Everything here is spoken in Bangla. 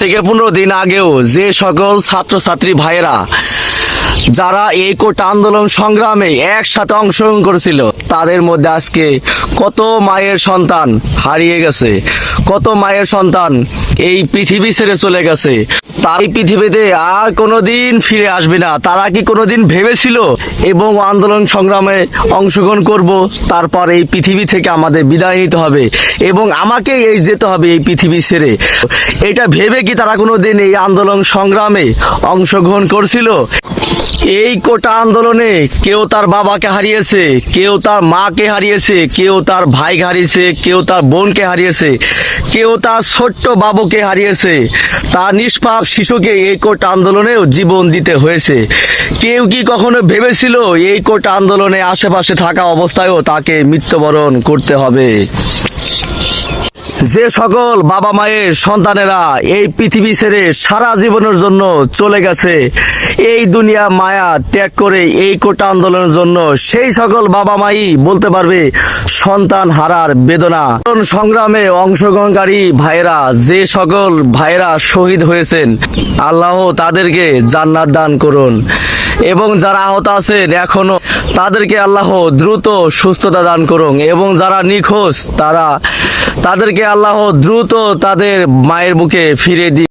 থেকে পনেরো দিন আগেও যে সকল ছাত্রছাত্রী ভাইয়েরা, যারা এই কোটা আন্দোলন সংগ্রামে একসাথে অংশগ্রহণ করেছিল, তাদের মধ্যে আজকে কত মায়ের সন্তান হারিয়ে গেছে, কত মায়ের সন্তান এই পৃথিবী ছেড়ে চলে গেছে। তার এই পৃথিবীতে আর কোনোদিন ফিরে আসবে না। তারা কি কোনোদিন ভেবেছিল এবং আন্দোলন সংগ্রামে অংশগ্রহণ করব? তারপর এই পৃথিবী থেকে আমাদের বিদায় নিতে হবে এবং আমাকে এই যেতে হবে এই পৃথিবী ছেড়ে। এটা ভেবে কি তারা কোনোদিন এই আন্দোলন সংগ্রামে অংশগ্রহণ করছিল? এই কোটা আন্দোলনে কেউ তার বাবাকে হারিয়েছে, কেউ তার মাকে হারিয়েছে, কেউ তার ভাইকে হারিয়েছে, কেউ তার বোনকে হারিয়েছে, কেউ তার ছোট্ট বাবুকে হারিয়েছে। তার নিষ্পাপ শিশুকে এই কোর্ট আন্দোলনেও জীবন দিতে হয়েছে। কেউ কি কখনো ভেবেছিল এই কোর্ট আন্দোলনে আশেপাশে থাকা অবস্থায়ও তাকে মৃত্যুবরণ করতে হবে? যে সকল বাবা মায়ের সন্তানেরা এই পৃথিবী ছেড়ে সারা জীবনের জন্য চলে গেছে, এই দুনিয়া মায়া ত্যাগ করে এই কোটা আন্দোলনের জন্য সেই সকল বাবা মাই বলতে পারবে, সন্তান হারার বেদনা। সংগ্রামে অংশগ্রহণকারী ভাইরা যে সকল ভাইরা শহীদ হয়েছেন, আল্লাহ তাদেরকে জান্নাত দান করুন। এবং যারা আহত আছেন এখনও, তাদেরকে আল্লাহ দ্রুত সুস্থতা দান করুন। এবং যারা নিখোঁজ, তারা তাদেরকে আল্লাহ দ্রুত তাদের মায়ের বুকে ফিরে দি